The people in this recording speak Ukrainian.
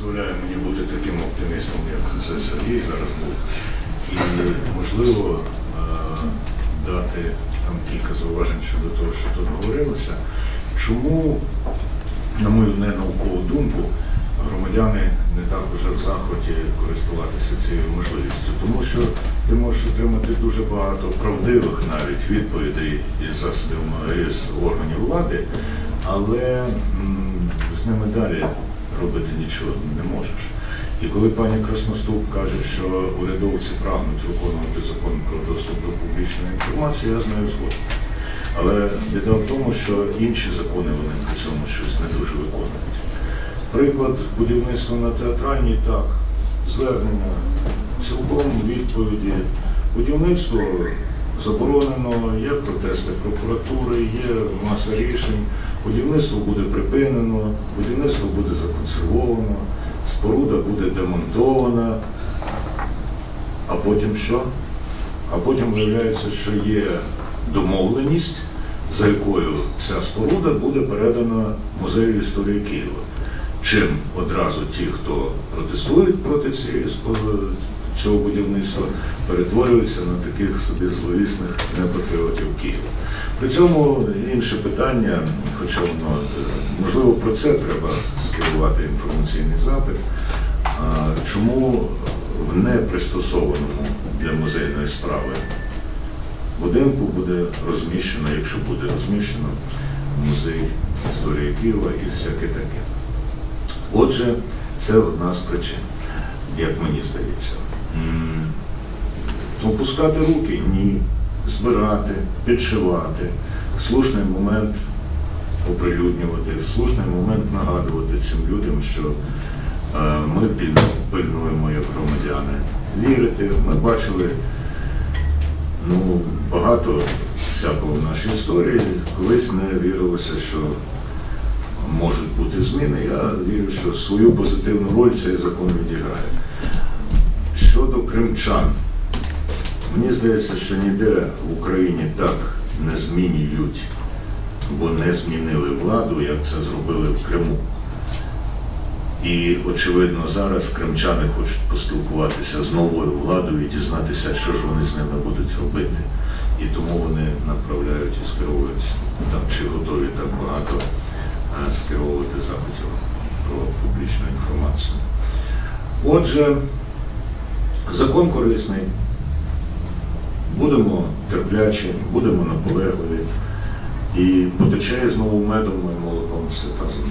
дозволяє мені бути таким оптимістом, як це Сергій зараз був. І можливо е, дати там кілька зауважень щодо того, що тут говорилося. Чому, на мою ненаукову думку, громадяни не так уже в захваті користуватися цією можливістю? Тому що ти можеш отримати дуже багато правдивих навіть відповідей із засобів із органів влади, але з ними далі робити нічого не можеш. І коли пані Красноступ каже, що урядовці прагнуть виконувати закон про доступ до публічної інформації, я з нею. Але біда в тому, що інші закони вони при цьому щось не дуже виконують. Приклад будівництва на театральній так, звернення, цілком відповіді. Будівництво заборонено, є протести прокуратури, є маса рішень. Будівництво буде припинено, будівництво буде законсервовано, споруда буде демонтована. А потім що? А потім виявляється, що є домовленість, за якою ця споруда буде передана музею історії Києва. Чим одразу ті, хто протестують проти цієї спо- цього будівництва, перетворюються на таких собі зловісних непатріотів Києва. При цьому інше питання, хоча воно е, можливо про це треба скерувати інформаційний запит. Чому в непристосованому для музейної справи будинку буде розміщено, якщо буде розміщено, музей історії Києва і всяке таке? Отже, це одна з причин, як мені здається. Опускати руки ні. Збирати, підшивати, в слушний момент оприлюднювати, в слушний момент нагадувати цим людям, що е, ми пильну- пильнуємо як громадяни. Вірити. Ми бачили ну, багато всякого в нашій історії. Колись не вірилося, що можуть бути зміни. Я вірю, що свою позитивну роль цей закон відіграє. Щодо кримчан, мені здається, що ніде в Україні так не змінюють, бо не змінили владу, як це зробили в Криму. І, очевидно, зараз кримчани хочуть поспілкуватися з новою владою і дізнатися, що ж вони з ними будуть робити. І тому вони направляють і скеровують там, чи готові так багато е, скеровувати запитів про публічну інформацію. Отже, закон корисний. Будемо терплячі, будемо наполегливі. І потече знову медом і молоком свята земля.